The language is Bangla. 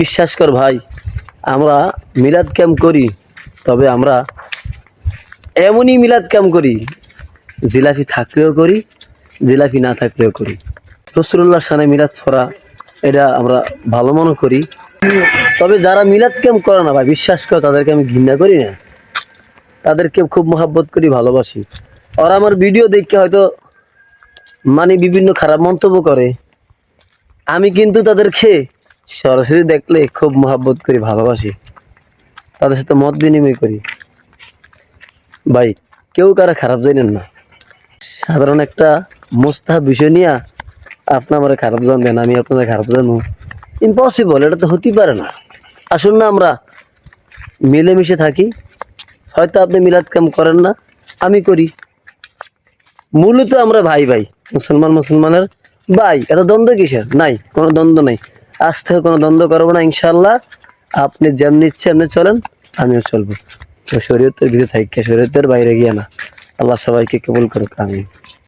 বিশ্বাস কর ভাই, আমরা মিলাদ ক্যাম্প করি, তবে আমরা এমনই মিলাদ ক্যাম্প করি, জিলাপি থাকলেও করি, জিলাপি না থাকলেও করি। রসুল্লাহ সানে মিলাদ ছড়া, এটা আমরা ভালো মনে করি। তবে যারা মিলাদ ক্যাম্প করে না ভাই, বিশ্বাস করে, তাদেরকে আমি ঘৃণা করি না। তাদেরকে খুব মহাব্বত করি, ভালোবাসি। আর আমার ভিডিও দেখে হয়তো মানে বিভিন্ন খারাপ মন্তব্য করে। আমি কিন্তু তাদেরকে সরাসরি দেখলে খুব মহাব্বত করি, ভালোবাসি। তাদের সাথে মত বিনিময় করি। ভাই, কেউ কারা খারাপ জানেন না। সাধারণ একটা মোস্তাহ বিষয় নিয়ে আপনি আমার খারাপ জানবেন, আমি আপনাদের খারাপ জানব। ইম্পসিবল এটা তো হতেই পারে না। আসুন না আমরা মিলেমিশে থাকি। হয়তো আপনি মিলাদ কাম করেন না, আমি করি। মূলত আমরা ভাই ভাই, মুসলমান, মুসলমানের ভাই। এত দ্বন্দ্ব কিসের? নাই, কোনো দ্বন্দ্ব নাই। আজ থেকে কোনো দ্বন্দ্ব করব না ইনশাল্লাহ আপনি যেমনি ইচ্ছে এমনি চলেন, আমিও চলবো। শরীয়তের ভিতরে থাকি, শরীয়তের বাইরে গিয়ে না। আল্লাহ সবাইকে কেবল করুক আমি